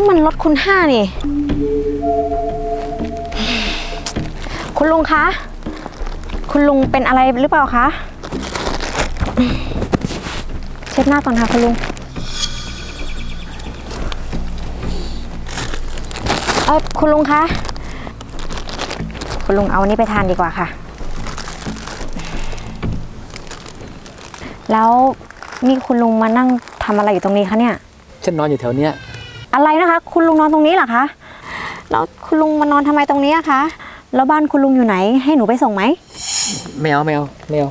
นั่นมันรถคุณห้านี่ คุณลุงคะ คุณลุงเป็นอะไรหรือเปล่าคะ เช็ดหน้าก่อนค่ะคุณลุง เออคุณลุงคะ คุณลุงเอาอันนี้ไปทานดีกว่าค่ะ แล้วนี่คุณลุงมานั่งทำอะไรอยู่ตรงนี้คะเนี่ย ฉันนอนอยู่แถวเนี้ย อะไรนะคะ คุณลุงนอนตรงนี้เหรอคะแล้วคุณลุงมานอนทำไมตรงนี้อะคะแล้วบ้านคุณลุงอยู่ไหน ให้หนูไปส่งไหมแมวแมวแมว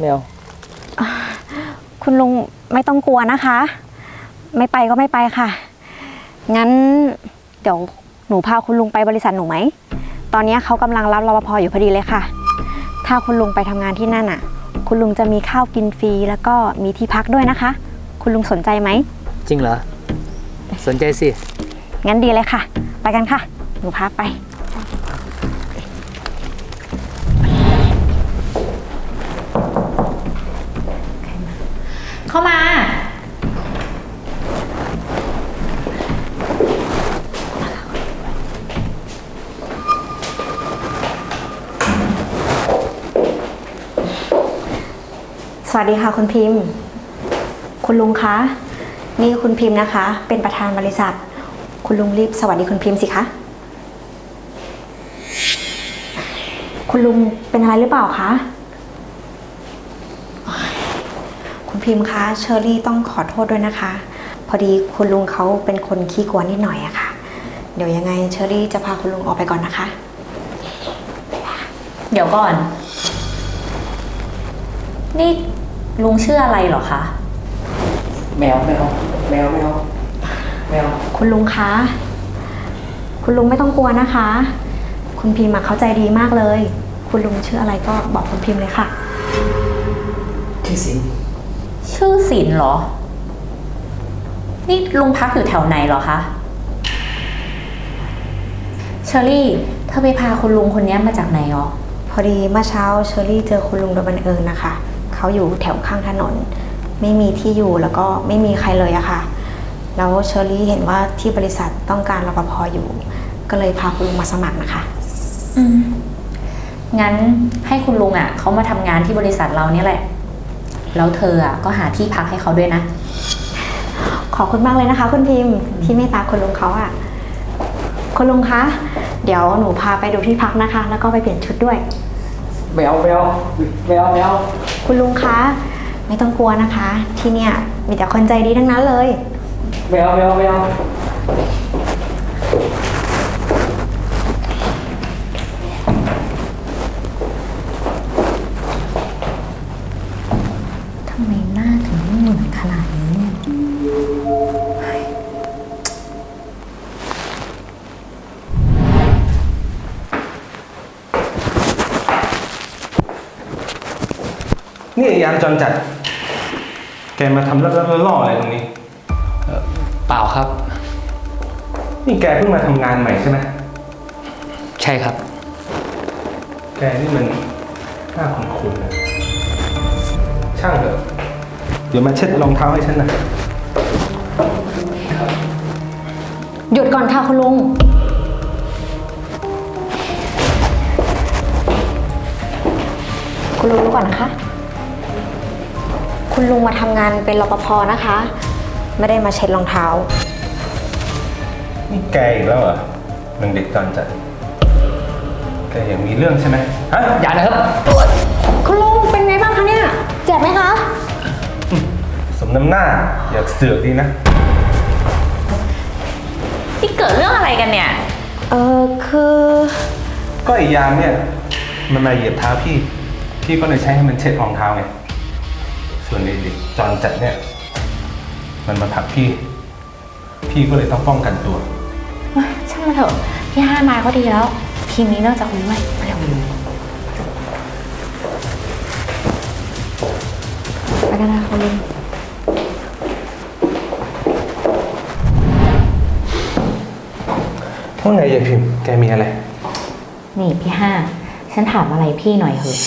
แมวคุณลุงไม่ต้องกลัวนะคะ ไม่ไปก็ไม่ไปค่ะ งั้นเดี๋ยวหนูพาคุณลุงไปบริษัทหนูไหม ตอนนี้เขากำลังรับรปภอยู่พอดีเลยค่ะ ถ้าคุณลุงไปทำงานที่นั่นอะ คุณลุงจะมีข้าวกินฟรีแล้วก็มีที่พักด้วยนะคะ คุณลุงสนใจไหม จริงเหรอ สนใจสิ งั้นดีเลยค่ะ ไปกันค่ะ หนูพาไป เข้ามา สวัสดีค่ะคุณพิมพ์ คุณลุงคะ นี่คุณพิมพ์นะคะ เป็นประธานบริษัท คุณลุงรีบสวัสดีคุณพิมพ์สิคะคุณลุงเป็นอะไรหรือเปล่าคะคุณพิมพ์คะเชอรี่ต้องขอโทษด้วยนะคะ พอดีคุณลุงเขาเป็นคนขี้กลัวนิดหน่อยอะค่ะ เดี๋ยวยังไงเชอรี่จะพาคุณลุงออกไปก่อนนะคะ เดี๋ยวก่อน นี่ลุงชื่ออะไรเหรอคะ แมวแมวแมวแมวแมวคุณลุงคะ คุณลุงไม่ต้องกลัวนะคะ คุณพิมพ์อะเข้าใจดีมากเลย คุณลุงชื่ออะไรก็บอกคุณพิมพ์เลยค่ะ ที่สิงชื่อศิลป์เหรอ นี่ลุงพักอยู่แถวไหนเหรอคะ เชอรี่ เธอไปพาคุณลุงคนนี้มาจากไหนอ๋อ พอดีเมื่อเช้าเชอรี่เจอคุณลุงโดยบังเอิญนะคะ เขาอยู่แถวข้างถนน ไม่มีที่อยู่แล้วก็ไม่มีใครเลยอะค่ะ แล้วเชอรี่เห็นว่าที่บริษัทต้องการรปภอยู่ ก็เลยพาคุณลุงมาสมัครนะคะ อืมงั้นให้คุณลุงอะเขามาทำงานที่บริษัทเราเนี่ยแหละ แล้วเธออะก็หาที่พักให้เขาด้วยนะ ขอบคุณมากเลยนะคะ คุณพิมพ์ที่เมตตาคุณลุงเขาอะคุณลุงคะ เดี๋ยวหนูพาไปดูที่พักนะคะ แล้วก็ไปเปลี่ยนชุดด้วย แมวแมวแมวแมวคุณลุงคะ ไม่ต้องกลัวนะคะ ที่เนี่ยมีแต่คนใจดีทั้งนั้นเลยแมวแมวแมวทำไมหน้าถึงไม่เหมือนขนาดนี้เนี่ยนี่ไอ้ยามจรจัด แกมาทำลับๆล่อๆอะไรตรงนี้ เปล่าครับ นี่แกเพิ่งมาทำงานใหม่ใช่ไหมใช่ครับ แกนี่มันหน้าคุ้นๆนะช่างเถอะ เดี๋ยวมาเช็ดรองเท้าให้ฉันหนะหยุดก่อนค่ะคุณลุง คุณลุงรู้ก่อนนะคะ คุณลุงมาทำงานเป็นรปภนะคะ ไม่ได้มาเช็ดรองเท้า นี่แกอีกแล้วเหรอหนึ่งเด็กจรจัดแกอยากมีเรื่องใช่ไหมฮะอย่านะครับ คุณลุงเป็นไงบ้างคะเนี่ย เจ็บไหมคะ สมน้ำหน้า อยากเสือกดีนะ ที่เกิดเรื่องอะไรกันเนี่ย เออคือ ก็ไอ้ยามเนี่ย มันมาเหยียบเท้าพี่ พี่ก็เลยใช้ให้มันเช็ดรองเท้าไง ส่วนไอ้เด็กจรจัดเนี่ย มันมาผลักพี่ พี่ก็เลยต้องป้องกันตัวช่างมันเถอะพี่ห้ามาก็ดีแล้ว ทีมนี้เลิกจากคุยด้วยเร็วไปกันนะคุณลุงว่าไงยายพิมพ์แกมีอะไร นี่พี่ห้า ฉันถามอะไรพี่หน่อยเถอะ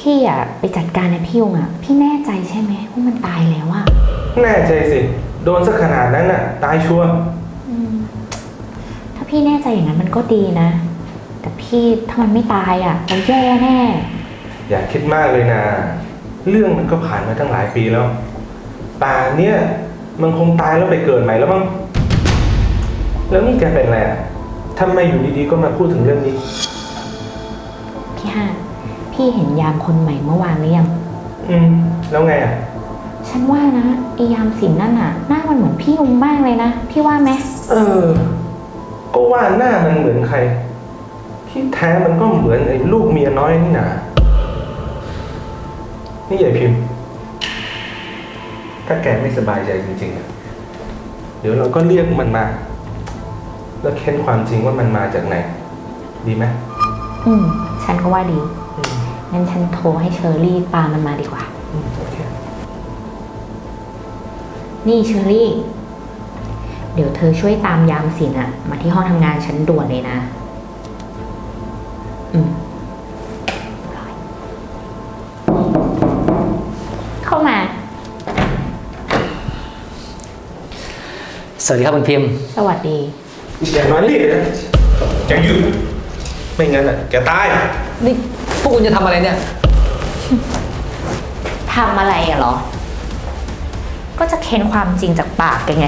พี่อะไปจัดการในพี่ยุงอะ พี่แน่ใจใช่ไหมว่ามันตายแล้วอะแน่ใจสิ โดนสักขนาดนั้นน่ะ ตายชัวร์อืมพี่แน่ใจอย่างนั้นมันก็ดีนะ แต่พี่ถ้ามันไม่ตายอะเราแย่แน่ อย่าคิดมากเลยนะ เรื่องมันก็ผ่านมาตั้งหลายปีแล้ว ป่านเนี่ยมันคงตายแล้วไปเกิดใหม่แล้วมั้งแล้วนี่แกเป็นอะไรอะทำไมอยู่ดีๆก็มาพูดถึงเรื่องนี้ พี่ห้า พี่เห็นยามคนใหม่เมื่อวานหรือยัง อืม แล้วไงอะ ฉันว่านะไอยามสินนั่นน่ะ หน้ามันเหมือนพี่ยุงมากเลยนะ พี่ว่าไหม เออ ก็ว่าหน้ามันเหมือนใคร ที่แท้มันก็เหมือนไอ้ลูกเมียน้อยนี่นานี่ใหญ่พิมพ์ ถ้าแกไม่สบายใจจริงๆอะเดี๋ยวเราก็เรียกมันมา แล้วเค้นความจริงว่ามันมาจากไหน ดีไหม อืม ฉันก็ว่าดีอืม งั้นฉันโทรให้เชอรี่ตามมันมาดีกว่าอืมโอเคนี่เชอรี่ เดี๋ยวเธอช่วยตามยามสินอะมาที่ห้องทำงานฉันด่วนเลยนะ อืมร้อยเข้ามา สวัสดีครับคุณพิมพ์ สวัสดีแกน้อยรีบนะแกหยุดไม่งั้นอะแกตายนี่พ วกคุณจะทำอะไรเนี่ย ทำอะไรอะเหรอ ก็จะเค้นความจริงจากปากแกไง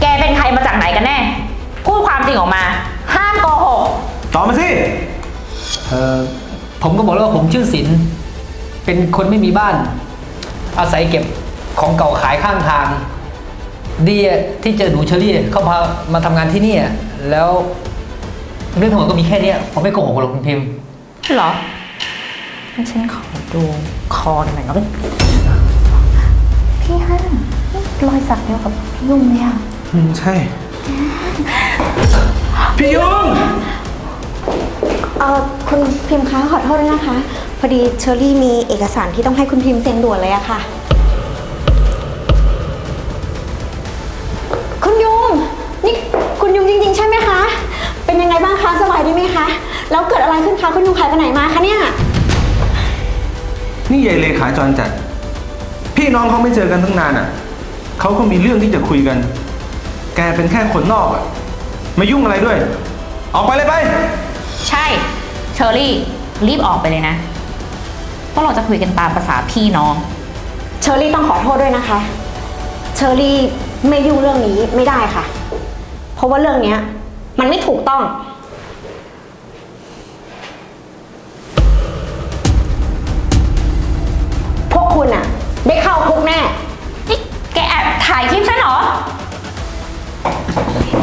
แกเป็นใครมาจากไหนกันแน่ พูดความจริงออกมา ห้ามโกหกต่อมาสิ เออผมก็บอกแล้วว่าผมชื่อศิลป์เป็นคนไม่มีบ้าน อาศัยเก็บของเก่าขายข้างทาง ดีอะที่เจอหนูเชอรี่เขาพามาทำงานที่นี่อะแล้วเรื่องทั้งหมดก็มีแค่เนี้ยผมไม่โกหกหรอกคุณพิมพ์ เหรองั้นฉันขอดูคอหน่อยนะพี่ฮันรอยสักเดียวกับพี่ยุ่งเลยอะอืมใช่ พี่ยุงเออคุณพิมพ์คะขอโทษด้วยนะคะ พอดีเชอรี่มีเอกสารที่ต้องให้คุณพิมพ์เซ็นด่วนเลยอะค่ะ คุณยุงนี่คุณยุงจริง ๆ ใช่ไหมคะ เป็นยังไงบ้างคะสบายดีไหมคะ แล้วเกิดอะไรขึ้นคะคุณยุงหายไปไหนมาคะเนี่ย นี่ยายเลขาจรจัด พี่น้องเขาไม่เจอกันตั้งนานอะ เขาก็มีเรื่องที่จะคุยกัน แกเป็นแค่คนนอกอะ มายุ่งอะไรด้วย ออกไปเลยไป ใช่ เชอรี่ รีบออกไปเลยนะเพราะเราจะคุยกันตามภาษาพี่น้อง เชอรี่ต้องขอโทษด้วยนะคะ เชอรี่ไม่ยุ่งเรื่องนี้ไม่ได้ค่ะ เพราะว่าเรื่องเนี้ย มันไม่ถูกต้อง ได้เข้าคุกแน่ นี่แกแอบถ่ายคลิปฉันเหรอ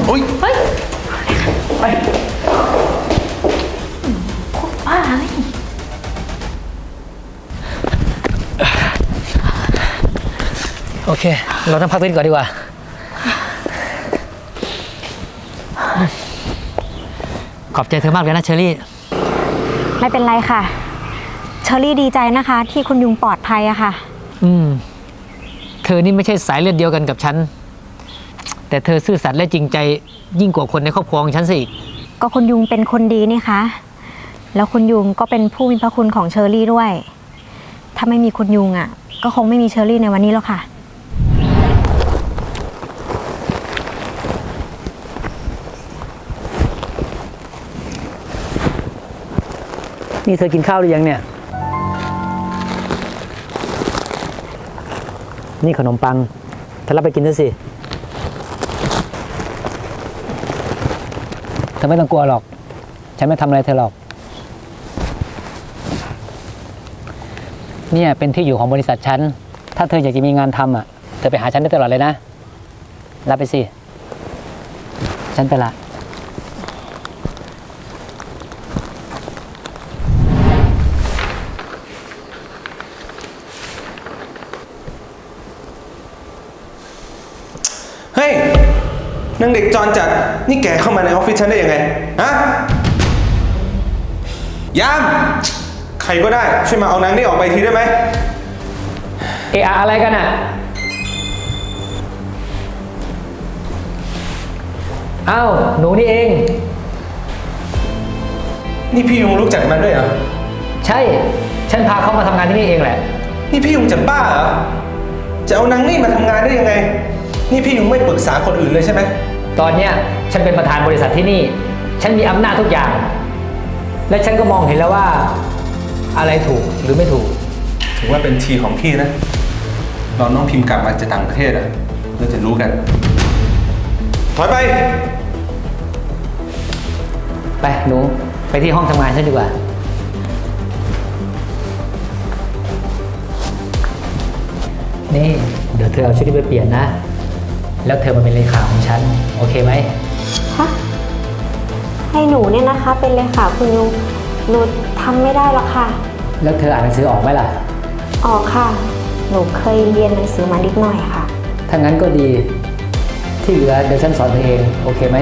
โอ๊ยเฮ้ยไปบ้าเฮ้ยโอเค เราต้องพักเล่นก่อนดีกว่า ขอบใจเธอมากเลยนะเชอรี่ ไม่เป็นไรค่ะ เชอรี่ดีใจนะคะ ที่คุณยุงปลอดภัยอะค่ะ อืม เธอนี่ไม่ใช่สายเลือดเดียวกันกับฉัน แต่เธอซื่อสัตย์และจริงใจยิ่งกว่าคนในครอบครัวของฉันซะอีก ก็คุณยุงเป็นคนดีนี่คะ แล้วคุณยุงก็เป็นผู้มีพระคุณของเชอรี่ด้วย ถ้าไม่มีคุณยุงอะก็คงไม่มีเชอรี่ในวันนี้แล้วค่ะ นี่เธอกินข้าวหรือยังเนี่ย นี่ขนมปังเธอรับไปกินซะสิเธอไม่ต้องกลัวหรอก ฉันไม่ทำอะไรเธอหรอก เนี่ยเป็นที่อยู่ของบริษัทฉัน ถ้าเธออยากจะมีงานทำอะ เธอไปหาฉันได้ตลอดเลยนะ รับไปสิ ฉันไปละ เฮ้ยนางเด็กจรจัด นี่แกเข้ามาในออฟฟิศฉันได้ยังไง ฮะ ยาม ใครก็ได้ ช่วยมาเอานางนี่ออกไปทีได้ไหม เอะอะอะไรกันอะอ้าวหนูนี่เอง นี่พี่ยุงรู้จักมันด้วยเหรอ ใช่ ฉันพาเขามาทำงานที่นี่เองแหละ นี่พี่ยุงจะบ้าเหรอ จะเอานางนี่มาทำงานได้ยังไง นี่พี่ยุงไม่ปรึกษาคนอื่นเลยใช่ไหม ตอนเนี้ยฉันเป็นประธานบริษัทที่นี่ ฉันมีอำนาจทุกอย่าง และฉันก็มองเห็นแล้วว่า อะไรถูกหรือไม่ถูก ถือว่าเป็นทีของพี่นะเราน้องพิมพ์กลับมาจากต่างประเทศอะเราจะรู้กัน ถอยไป ไปหนูไปที่ห้องทำงานฉันดีกว่า นี่ เดี๋ยวเธอเอาชุดนี้ไปเปลี่ยนนะ แล้วเธอมาเป็นเลขาของฉัน โอเคไหม ฮะให้หนูเนี่ยนะคะ เป็นเลขาคุณยุงหนูทำไม่ได้หรอกค่ะ แล้วเธออ่านหนังสือออกไหมล่ะ ออกค่ะ หนูเคยเรียนหนังสือมานิดหน่อยค่ะ ถ้างั้นก็ดี ที่เหลือเดี๋ยวฉันสอนเธอเอง โอเคไหม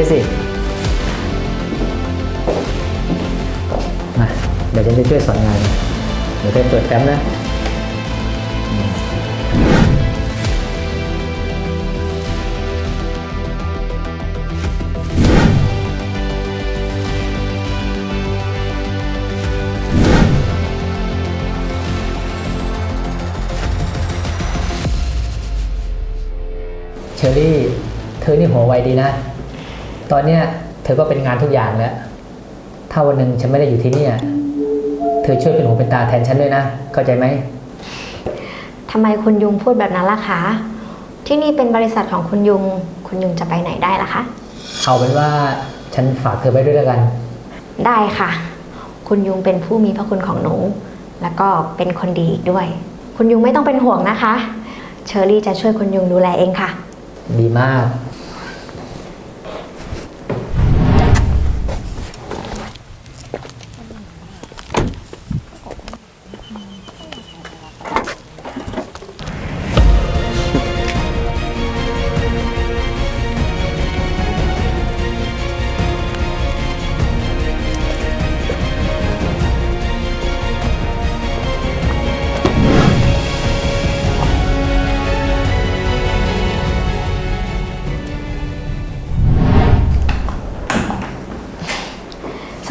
เข้ามาได้สิ มา เดี๋ยวฉันจะช่วยสอนงาน เดี๋ยวเธอเปิดแฟ้มนะเชอรี่ เธอนี่หัวไวดีนะ ตอนเนี้ยเธอก็เป็นงานทุกอย่างแล้ว ถ้าวันหนึ่งฉันไม่ได้อยู่ที่เนี่ย เธอช่วยเป็นหูเป็นตาแทนฉันด้วยนะ เข้าใจไหม ทำไมคุณยุงพูดแบบนั้นล่ะคะ ที่นี่เป็นบริษัทของคุณยุง คุณยุงจะไปไหนได้ล่ะคะ เอาเป็นว่าฉันฝากเธอไว้ด้วยแล้วกัน ได้ค่ะ คุณยุงเป็นผู้มีพระคุณของหนู แล้วก็เป็นคนดีอีกด้วย คุณยุงไม่ต้องเป็นห่วงนะคะ เชอรี่จะช่วยคุณยุงดูแลเองค่ะ ดีมาก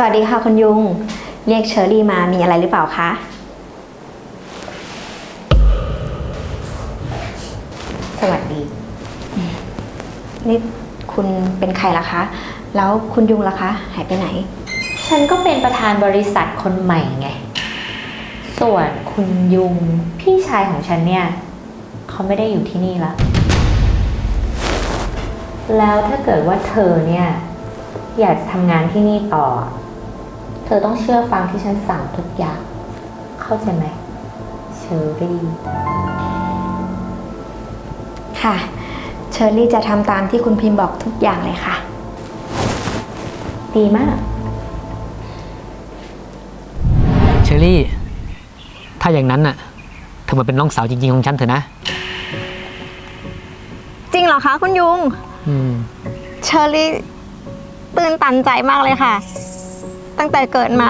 สวัสดีค่ะคุณยุง เรียกเชอรี่มามีอะไรหรือเปล่าคะ สวัสดี นี่คุณเป็นใครล่ะคะ แล้วคุณยุงล่ะคะ หายไปไหน ฉันก็เป็นประธานบริษัทคนใหม่ไง ส่วนคุณยุงพี่ชายของฉันเนี่ย เขาไม่ได้อยู่ที่นี่ละแล้วถ้าเกิดว่าเธอเนี่ยอยากจะทำงานที่นี่ต่อเธอต้องเชื่อฟังที่ฉันสั่งทุกอย่าง เข้าใจไหม เชอรี่ ค่ะ เชอรี่จะทำตามที่คุณพิมพ์บอกทุกอย่างเลยค่ะ ดีมาก เชอรี่ ถ้าอย่างนั้นน่ะ เธอมาเป็นน้องสาวจริง ๆ ของฉันเถอะนะ จริงเหรอคะ คุณยุง อืม เชอรี่ตื่นตันใจมากเลยค่ะ ตั้งแต่เกิดมา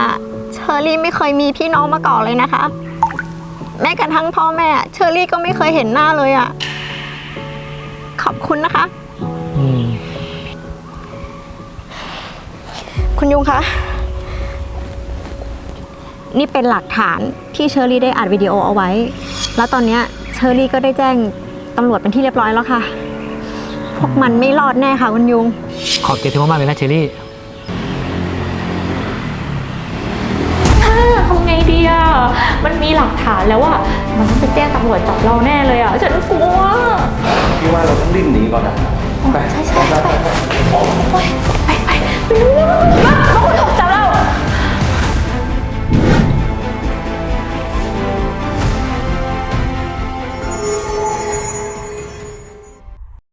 เชอรี่ไม่เคยมีพี่น้องมาก่อนเลยนะคะ แม้กระทั่งพ่อแม่เชอรี่ก็ไม่เคยเห็นหน้าเลยอะ่ะ ขอบคุณนะคะอืมคุณยุงคะ นี่เป็นหลักฐานที่เชอรี่ได้อัดวิดีโอเอาไว้ แล้วตอนเนี้ยเชอรี่ก็ได้แจ้งตำรวจเป็นที่เรียบร้อยแล้วค่ะ พวกมันไม่รอดแน่ค่ะคุณยุง ขอบใจเธอมากๆเลยนะเชอรี่ ทำไงดี อะ มันมีหลักฐานแล้วว่ามันต้องไปแจ้งตำรวจจับเราแน่เลยอะ ฉันกลัว พี่ว่าเราต้องรีบหนีก่อนนะไปใช่ใช่ไปไปไปไปไป